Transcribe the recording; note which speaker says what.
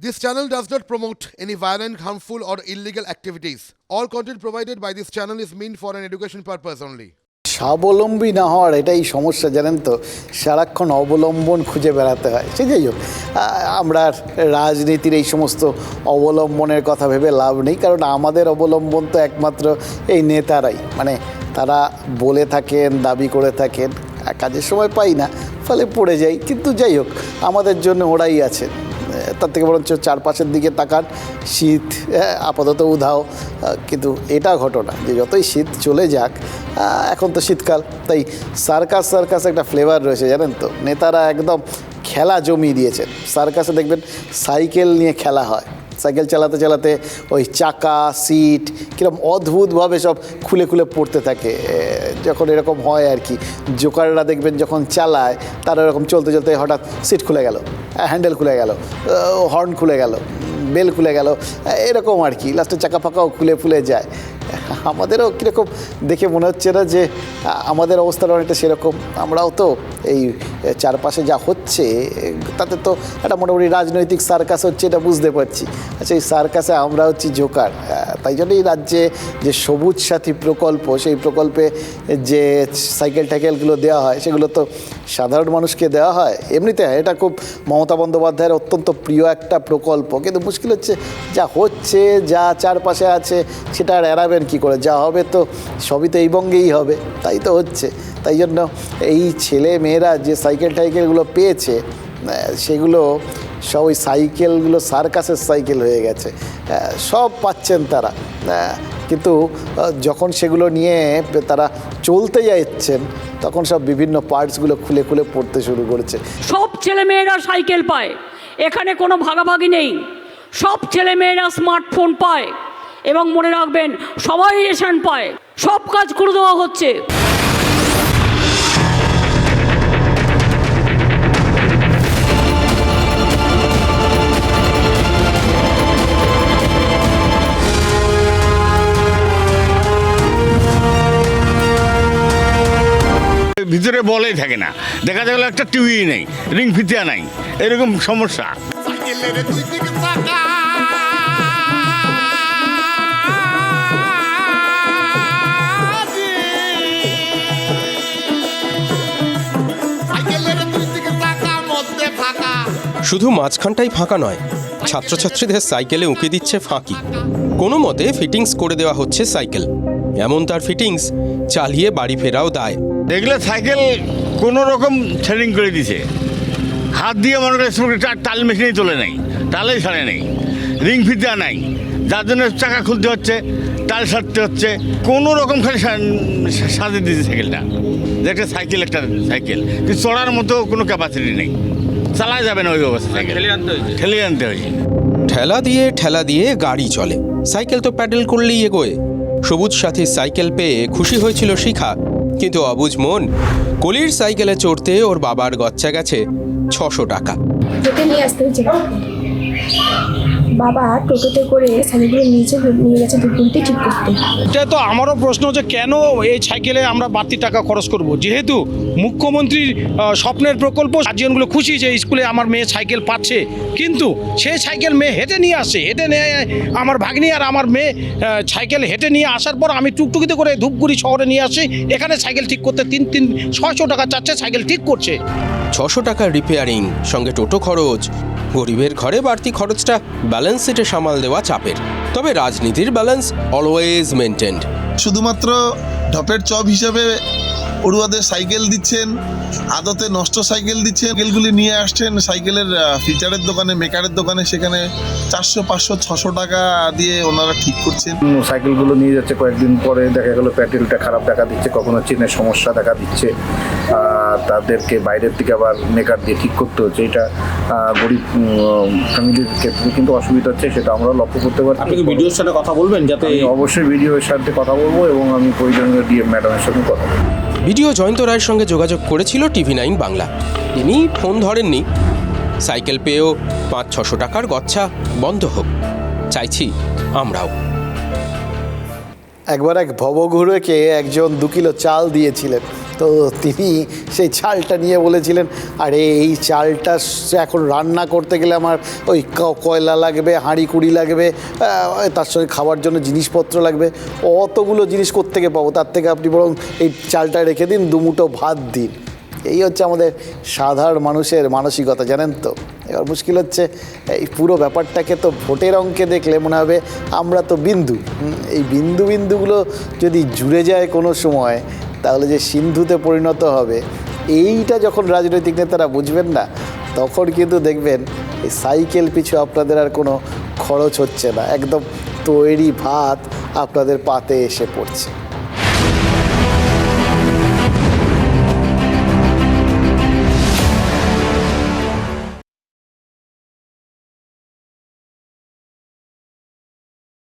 Speaker 1: This channel does not promote any violent, harmful, or illegal activities. All content provided by this channel is meant for an education purpose only.
Speaker 2: স্বাবলম্বী না হওয়ার এটাই সমস্যা জানেন তো? সারাক্ষণ অবলম্বন খুঁজে বেড়াতে হয়। সে যাই হোক আমরা রাজনীতির এই সমস্ত অবলম্বনের কথা ভেবে লাভ নেই কারণ আমাদের অবলম্বন তো একমাত্র এই নেতারাই। মানে তারা বলে থাকেন দাবি করে থাকেন কাজের সময় পাই না ফলে পড়ে যাই। কিন্তু যাই হোক আমাদের জন্য ওরাই আছেন। তার থেকে বরঞ্চ চারপাশের দিকে তাকান, শীত আপাতত উধাও কিন্তু এটা ঘটনা যে যতই শীত চলে যাক এখন তো শীতকাল, তাই সার্কাস সার্কাস একটা ফ্লেভার রয়েছে, জানেন তো? নেতারা একদম খেলা জমিয়ে দিয়েছেন। সার্কাসে দেখবেন সাইকেল নিয়ে খেলা হয়। সাইকেল চালাতে চালাতে ওই চাকা, সিট কীরকম অদ্ভুতভাবে সব খুলে খুলে পড়তে থাকে। যখন এরকম হয় আর কি, জোকাররা দেখবেন যখন চালায়, তারা এরকম চলতে চলতে হঠাৎ সিট খুলে গেল। হ্যান্ডেল খুলে গেল হর্ন খুলে গেল বেল খুলে গেল, এরকম আর কি। লাস্টে চাকা ফাঁকাও খুলে ফুলে যায়। আমাদেরও কীরকম দেখে মনে হচ্ছে না যে, আমাদের অবস্থাটা অনেকটা সেরকম। আমরাও তো এই চারপাশে যা হচ্ছে তাতে তো একটা মোটামুটি রাজনৈতিক সার্কাস হচ্ছে এটা বুঝতে পারছি। আচ্ছা এই সার্কাসে আমরা হচ্ছি জোকার তাই জন্য এই রাজ্যে যে সবুজ সাথী প্রকল্প, সেই প্রকল্পে যে সাইকেল টাইকেলগুলো দেওয়া হয়, সেগুলো তো সাধারণ মানুষকে দেওয়া হয়। এমনিতে এটা খুব মমতা বন্দ্যোপাধ্যায়ের অত্যন্ত প্রিয় একটা প্রকল্প। কিন্তু মুশকিল হচ্ছে, যা হচ্ছে, যা চারপাশে আছে, সেটা আর এড়াবেন কী করে যা হবে তো সবই তো এই বঙ্গেই হবে, তাই তো হচ্ছে। তাই জন্য এই ছেলে মেয়েরা যে সাইকেল টাইকেলগুলো পেয়েছে সেগুলো সব ওই সাইকেলগুলো সার্কাসের সাইকেল হয়ে গেছে সব পাচ্ছেন তারা কিন্তু যখন সেগুলো নিয়ে তারা চলতে যাচ্ছেন, তখন সব বিভিন্ন পার্টসগুলো খুলে খুলে পড়তে শুরু করেছে।
Speaker 3: সব ছেলেমেয়েরা সাইকেল পায়, এখানে কোনো ভাগাভাগি নেই। সব ছেলেমেয়েরা স্মার্টফোন পায় এবং মনে রাখবেন সবাই রেশন পায় সব কাজ করে দেওয়া হচ্ছে।
Speaker 4: ভিতরে বলেই থাকে না। দেখা গেল একটা টিভি নেই রিং ফিতিয়া নাই এরকম সমস্যা।
Speaker 5: শুধু মাঝখানটাই ফাঁকা নয়, ছাত্রছাত্রীদের সাইকেলে উঁকে দিচ্ছে ফাঁকি। কোনো মতে ফিটিংস করে দেওয়া হচ্ছে সাইকেল। এমন তার ফিটিংস চালিয়ে বাড়ি ফেরাও দায়।
Speaker 4: দেখলে সাইকেল কোনো রকম সেটিং করে দিছে। হাত দিয়ে মনে করে টাল মেশিনেই তোলে নেই টালেই ছাড়ে নেই, রিং ফিতা নাই, যার জন্য চাকা খুলতে হচ্ছে, তাল সারতে হচ্ছে, কোনো রকম খালি সাজিয়ে দিয়েছে সাইকেলটা। যে একটা সাইকেল একটা সাইকেল চড়ার মতো কোনো ক্যাপাসিটি নেই। চালা যাবে না ওই অবস্থা। সাইকেল ঠেলে আনতে হয়েছে।
Speaker 5: ঠেলা দিয়ে ঠেলা দিয়ে গাড়ি চলে। সাইকেল তো প্যাডেল করলেই এগোয়। সবুজ সাথী সাইকেল পেয়ে খুশি হয়েছিল শিখা। কিন্তু অবুজ মন কলির সাইকেলে চড়তে ওর বাবার গচ্চা গেছে ছশো টাকা।
Speaker 6: নিয়ে আসতে হচ্ছে বাবা টোটোতে করে সাইকেলগুলো নিচে নিয়ে গেছে দুপুরটি ঠিক করতে।
Speaker 7: এটা তো আমারও প্রশ্ন হচ্ছে কেন এই সাইকেলে আমরা বাড়তি টাকা খরচ করব? যেহেতু মুখ্যমন্ত্রীর স্বপ্নের প্রকল্প গার্জিয়ানগুলো খুশি যে স্কুলে আমার মেয়ে সাইকেল পাচ্ছে। কিন্তু সেই সাইকেল মেয়ে হেঁটে নিয়ে আসে হেঁটে নিয়ে আমার ভাগ্নি আর আমার মেয়ে সাইকেল হেঁটে নিয়ে আসার পর আমি টুকটুকিতে করে ধূপগুড়ি শহরে নিয়ে আসি এখানে সাইকেল ঠিক করতে তিন তিন ছশো টাকা চাচ্ছে সাইকেল ঠিক করছে।
Speaker 5: ছশো টাকার রিপেয়ারিং সঙ্গে টোটো খরচ গরিবের ঘরে বাড়তি খরচটা ব্যালেন্স শিটে সামাল দেওয়া চাপের। তবে রাজনীতির ব্যালেন্স অলওয়েজ মেনটেন্ড
Speaker 8: শুধুমাত্র ঢপের চপ হিসেবে পড়ুয়াদের সাইকেল দিচ্ছেন আদতে নষ্ট সাইকেল দিচ্ছেন সাইকেলগুলি নিয়ে আসছেন সাইকেলের ফিচারের দোকানে মেকারের দোকানে সেখানে চারশো পাঁচশো ছশো টাকা দিয়ে ওনারা ঠিক করছেন।
Speaker 9: সাইকেলগুলো নিয়ে যাচ্ছে কয়েকদিন পরে দেখা গেল প্যাটেলটা খারাপ দেখা দিচ্ছে কখনো চেনের সমস্যা দেখা দিচ্ছে। তাদেরকে বাইরের থেকে আবার মেকার দিয়ে ঠিক করতে হচ্ছে। এটা গরিব ফ্যামিলির ক্ষেত্রে কিন্তু অসুবিধা হচ্ছে সেটা আমরা লক্ষ্য করতে পারছি।
Speaker 7: আপনি কি ভিডিওর সাথে কথা বলবেন যাতে
Speaker 9: অবশ্যই ভিডিওর সাথে কথা বলব এবং আমি প্রয়োজনীয় ডিএম ম্যাডামের সঙ্গে কথা বলব।
Speaker 5: ভিডিও জয়ন্ত রায়ের সঙ্গে যোগাযোগ করেছিল টিভি নাইন বাংলা। তিনি ফোন ধরেননি। সাইকেল পেয়েও পাঁচ ছশো টাকার গচ্ছা বন্ধ হোক। চাইছি আমরাও।
Speaker 2: একবার এক ভবঘুরেকে একজন দু কিলো চাল দিয়েছিলেন। তো তিনি সেই চালটা নিয়ে বলেছিলেন, আরে, এই চালটা এখন রান্না করতে গেলে আমার ওই কয়লা লাগবে, হাঁড়ি কুড়ি লাগবে তার সঙ্গে খাওয়ার জন্য জিনিসপত্র লাগবে, অতগুলো জিনিস কোত্থেকে পাবো? তার থেকে আপনি বরং এই চালটা রেখে দিন দুমুটো ভাত দিন। এই হচ্ছে আমাদের সাধারণ মানুষের মানসিকতা, জানেন তো? এবার মুশকিল হচ্ছে, এই পুরো ব্যাপারটাকে তো ভোটের অঙ্কে দেখলে মনে হবে আমরা তো বিন্দু। এই বিন্দু বিন্দুগুলো যদি জুড়ে যায় কোনো সময় তাহলে যে সিন্ধুতে পরিণত হবে, এইটা যখন রাজনৈতিক নেতারা বুঝবেন না, তখন কিন্তু দেখবেন এই সাইকেল পিছু আপনাদের আর কোনো খরচ হচ্ছে না। একদম তৈরি ভাত আপনাদের পাতে এসে পড়ছে।